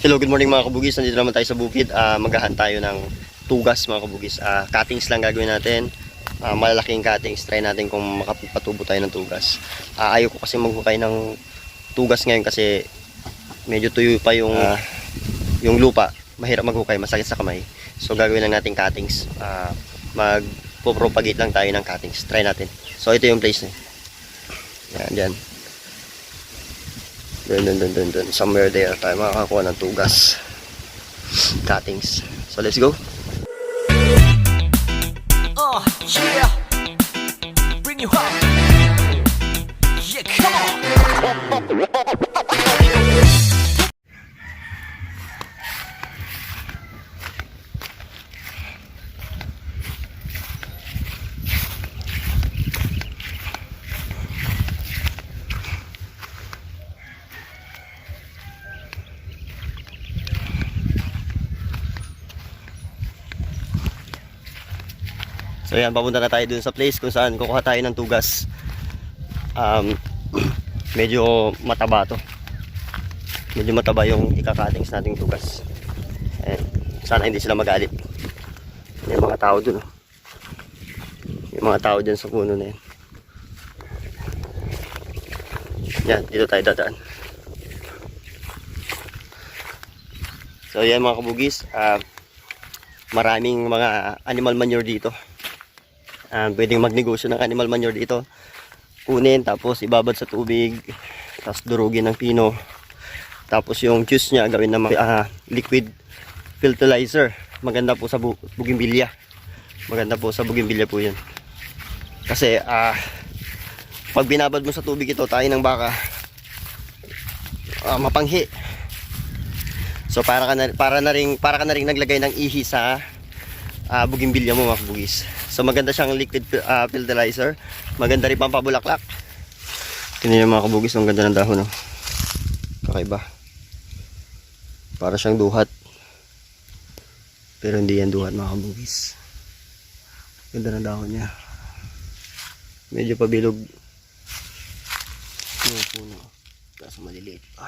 Hello, good morning mga kabugis. Nandito naman tayo sa bukid. Ah, maghahan tayo ng tugas mga kabugis. Ah, cuttings lang gagawin natin. Ah, malalaking cuttings. Try natin kung makapatubo tayo ng tugas. Ah, ayaw ko kasi maghukay ng tugas ngayon kasi medyo tuyo pa yung ah, yung lupa. Mahirap maghukay, masakit sa kamay. So gagawin lang natin cuttings. Ah, magpo-propagate lang tayo ng cuttings. Try natin. So ito yung place na. Yan, dyan. Dun, dun, dun, dun, dun. Somewhere there tayo makakakuha ng tugas. Cuttings. So let's go. Uh, yeah. Bring you up. Yeah, come on. So yan, papunta na tayo dun sa place kung saan kukuha tayo ng tugas. Um, medyo mataba to. Medyo mataba yung ikakatings nating tugas. Eh, sana hindi sila magalit. Yung mga tao dun. oh. Yung mga tao dyan sa puno na yan. Yan, dito tayo dadaan. So yan mga kabugis, ah, maraming mga animal manure dito. Ah, pwedeng magnegosyo ng animal manure dito. Kunin, tapos ibabad sa tubig, tapos durugin ng pino. Tapos yung juice niya gawin na ah, liquid fertilizer. Maganda po sa bu bugimbilya. Maganda po sa bugimbilya po yun. Kasi ah, pag binabad mo sa tubig ito, tayo ng baka, ah, mapanghi. So para ka na, para na ring para ka na ring naglagay ng ihi sa uh, bugimbilya mo mga kabugis. So maganda siyang liquid uh, fertilizer. Maganda rin pampabulaklak. Tingnan niyo mga kabugis, ang ganda ng dahon. No? Kakaiba. Para siyang duhat. Pero hindi yan duhat mga kabugis. Ganda ng dahon niya. Medyo pabilog. Yung puno. Kaso maliliit pa.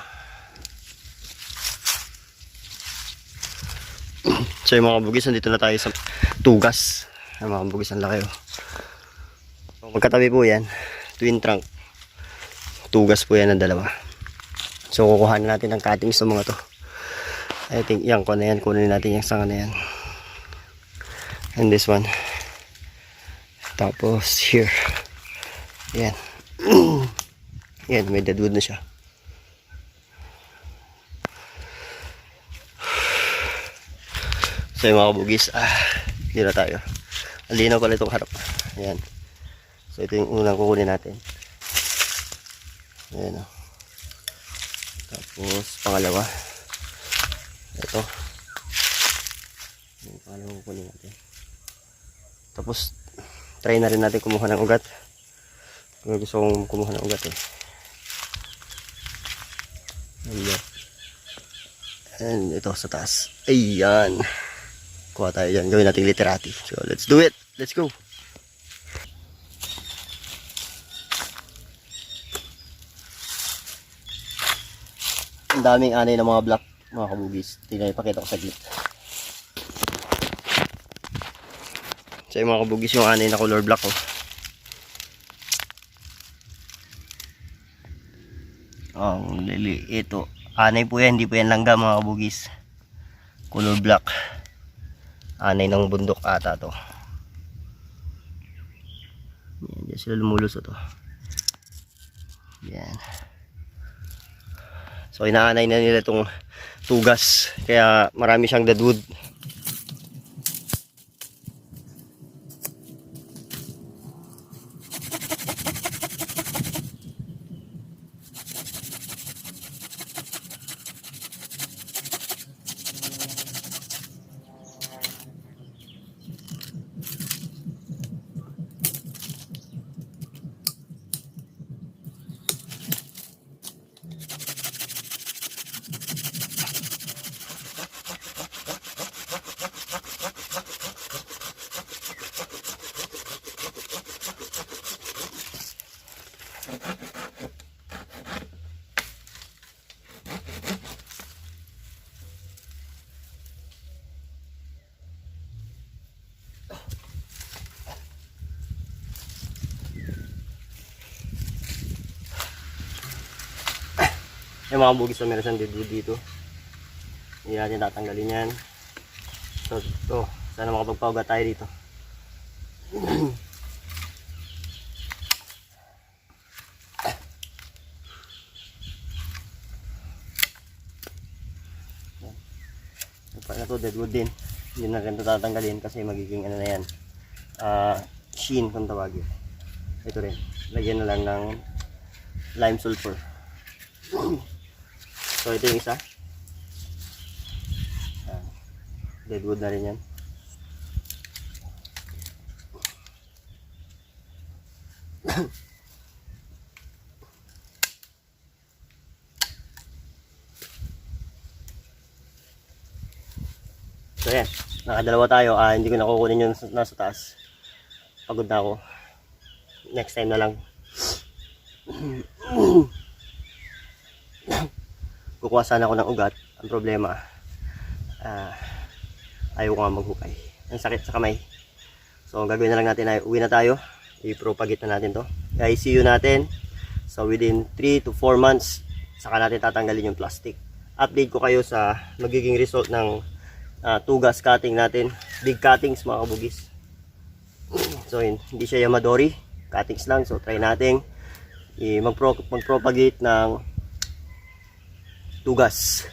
So yung mga bugis, nandito na tayo sa tugas. Ang mga bugis, ang laki oh. Magkatabi po yan. Twin trunk. Tugas po yan ng dalawa. So kukuha na natin ang cuttings sa mga to. I think yan, kung na yan, kunin natin yung sanga na yan. And this one. Tapos here. Yan. yan, may deadwood na siya. So yung mga kabugis, ah, hindi na tayo. Ang linaw pala itong harap. Ayan. So ito yung unang kukunin natin. Ayan o. Tapos pangalawa. Ito. Yung pangalawa kukunin natin. Tapos try na rin natin kumuha ng ugat. Kung gusto kong kumuha ng ugat eh. Ayan. And ito sa taas. Ayan. Kuha tayo dyan. Gawin natin literati. So, let's do it. Let's go. Ang daming anay ng mga black mga kabugis. Tingnan, ipakita ko saglit. So, yung mga kabugis yung anay na color black oh. Oh, lili. Ito. Anay po yan. Hindi po yan langga mga kabugis. Color black anay ng bundok ata to yan, dyan sila lumulos to. Yan so inaanay na nila itong tugas. Kaya marami siyang deadwood Yung mga bugis na meron siyang dibdib dito. Hindi natin tatanggalin yan. So, to, sana makapagpauga tayo dito. to, deadwood din. Hindi na rin ito tatanggalin kasi magiging ano na yan. Ah, sheen kung tawagin. Ito rin. Lagyan na lang ng lime sulfur. so ito yung isa. Ah, deadwood na rin yan. So yan, nakadalawa tayo. Ah, hindi ko na kukunin yung nasa- taas. Pagod na ako. Next time na lang. Kukuha sana ako ng ugat. Ang problema, ah, ayaw ko nga maghukay. Ang sakit sa kamay. So, ang gagawin na lang natin ay uwi na tayo. I-propagate na natin to. You natin. So, within 3 to 4 months, saka natin tatanggalin yung plastic. Update ko kayo sa magiging result ng ah, tugas cutting natin. Big cuttings mga kabugis. So yun, hindi siya Yamadori. Cuttings lang. So try natin magpro magpropagate ng tugas.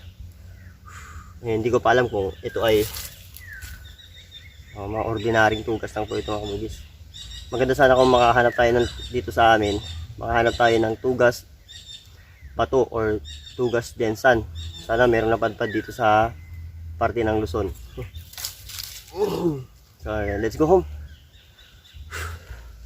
Eh, hindi ko pa alam kung ito ay oh, mga ordinaryong tugas lang po ito mga kabugis. Maganda sana kung makahanap tayo ng, dito sa amin. Makahanap tayo ng tugas bato or tugas densan. Sana meron napadpad dito sa parte ng Luzon. so, let's go home.